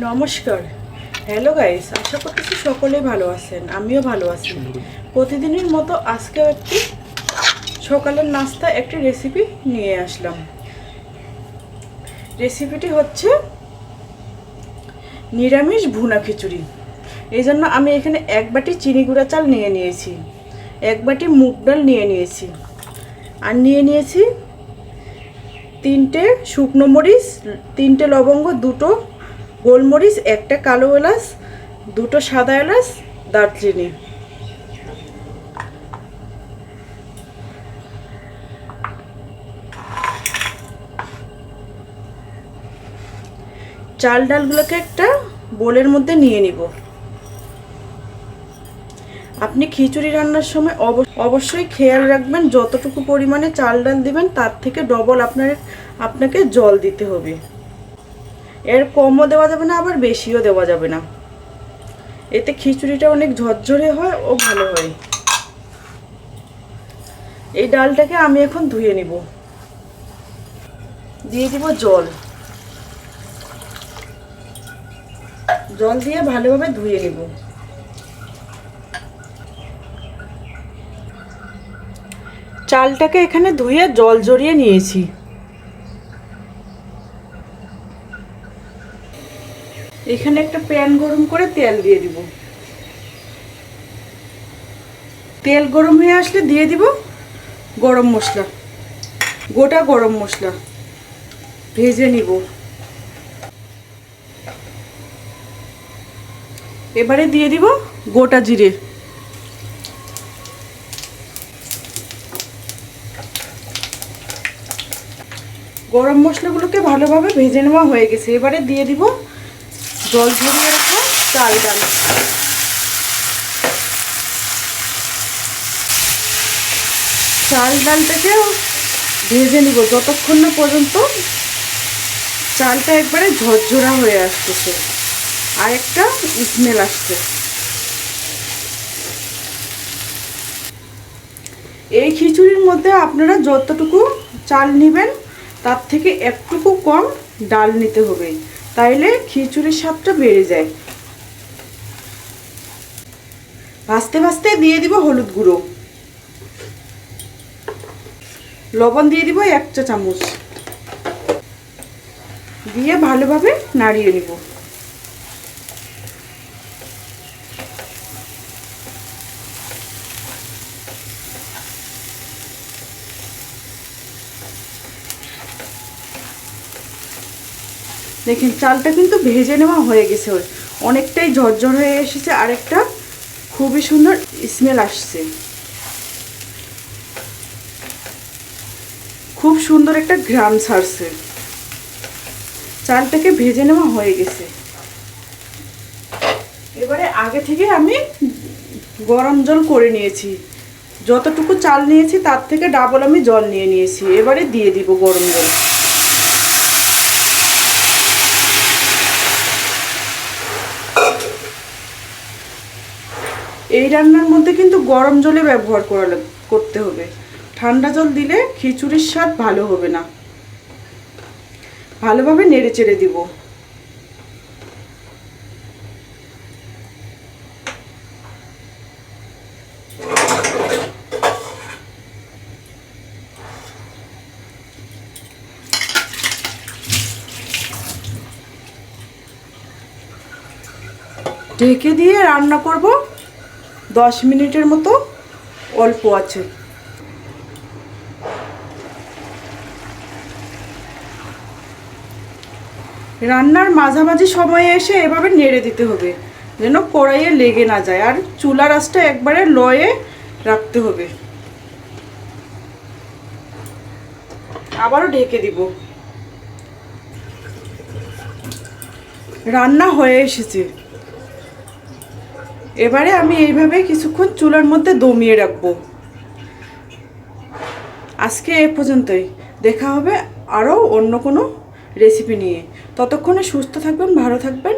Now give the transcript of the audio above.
নমস্কার। Hello guys আশা করতেছি সকলে ভালো আছেন, আমিও ভালো আছি। প্রতিদিনের মতো আজকেও একটি সকালের নাস্তা, একটি রেসিপি নিয়ে আসলাম। রেসিপিটি হচ্ছে নিরামিষ ভুনা খিচুড়ি। এই জন্য আমি এখানে এক বাটি চিনি গুঁড়া চাল নিয়ে নিয়েছি, এক বাটি মুগ ডাল নিয়ে নিয়েছি, আর নিয়ে নিয়েছি তিনটে শুকনো মরিচ, তিনটে লবঙ্গ, দুটো গোলমরিচ, একটা কালো এলাচ, দুটো সাদা এলাচ, দারচিনি। চাল ডালগুলোকে একটা বোলের মধ্যে নিয়ে নিব। আপনি খিচুড়ি রান্নার সময় অব- অবশ্যই খেয়াল রাখবেন, যতটুকু পরিমাণে চাল ডাল দিবেন, তার থেকে ডবল আপনার, আপনাকে জল দিতে হবে। এর কমও দেওয়া যাবে না, আবার বেশিও দেওয়া যাবে না। এতে খিচুড়িটা অনেক ঝরঝরে হয় ও ভালো হয়। এই ডালটাকে আমি এখন ধুয়ে নিব। দিয়ে দিব জল। জল দিয়ে ভালোভাবে ধুয়ে নিব। চালটাকে এখানে ধুয়ে জল জড়িয়ে নিয়েছি। এখানে একটা প্যান গরম করে তেল দিয়ে দিব। তেল গরম হয়ে আসলে দিয়ে দিব গরম মশলা, গোটা গরম মশলা। ভেজে নিব। এবারে দিয়ে দিব গোটা জিরে। গরম মশলাগুলোকে ভালোভাবে ভেজে নেওয়া হয়ে গেছে। এবারে দিয়ে দিব জল ঝরিয়ে রাখা চাল ডাল। চাল ডালটাকে ভেজে নিব, যতক্ষণ না পর্যন্ত চালটা একবারে ঝরঝরা হয়ে আসতেছে আর একটা স্মেল আসছে। এই খিচুড়ির মধ্যে আপনারা যতটুকু চাল নেবেন, তার থেকে একটুকু কম ডাল নিতে হবে। তাইলে খিচুড়ির স্বাদটা বেড়ে যায়। ভাজতে ভাজতে দিয়ে দিব হলুদ গুঁড়ো। লবণ দিয়ে দিব এক চা চামচ। দিয়ে ভালোভাবে নাড়িয়ে নিব। দেখেন, চালটা কিন্তু ভেজে নেওয়া হয়ে গেছে ওর। অনেকটাই ঝরঝর হয়ে এসেছে, আরেকটা খুবই সুন্দর স্মেল আসছে। খুব সুন্দর একটা ঘ্রাম ছাড়ছে। চালটাকে ভেজে নেওয়া হয়ে গেছে। এবারে আগে থেকে আমি গরম জল করে নিয়েছি। যতটুকু চাল নিয়েছি, তার থেকে ডাবল আমি জল নিয়ে নিয়েছি। এবারে দিয়ে দিব গরম জল। এই রান্নার মধ্যে কিন্তু গরম জলে ব্যবহার করা করতে হবে। ঠান্ডা জল দিলে খিচুড়ির স্বাদ ভালো হবে না। ভালোভাবে নেড়ে চেড়ে দিব। ঢেকে দিয়ে রান্না করব। দশ মিনিটের মতো অল্প আছে। রান্নার মাঝামাঝি সময়ে এসে এভাবে নেড়ে দিতে হবে, যেন কড়াইয়ে লেগে না যায়, আর চুলার আঁচটা একবারে লয়ে রাখতে হবে। আবারও ঢেকে দিব। রান্না হয়ে এসেছে। এবারে আমি এইভাবে কিছুক্ষণ চুলার মধ্যে দমিয়ে রাখব। আজকে এ পর্যন্তই। দেখা হবে আরও অন্য কোনো রেসিপি নিয়ে। ততক্ষণে সুস্থ থাকবেন, ভালো থাকবেন।